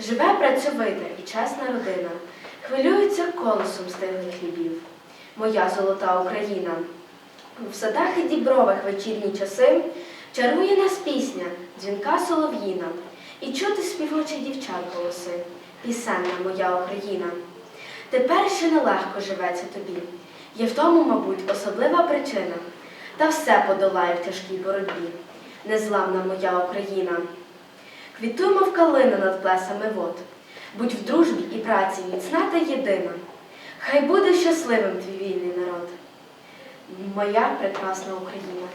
живе працьовита і чесна родина, хвилюється колесом стиглих хлібів. Моя золота Україна. В садах і дібровах вечірні часи чарує нас пісня, дзвінка солов'їна, і чути співочих дівчат голоси, пісенна моя Україна. Тепер ще нелегко живеться тобі. Є в тому, мабуть, особлива причина, та все подолає в тяжкій боротьбі. Незламна моя Україна. Квітуємо в калину над плесами вод. Будь в дружбі і праці міцна та єдина. Хай буде щасливим твій вільний народ. Моя прекрасна Україна.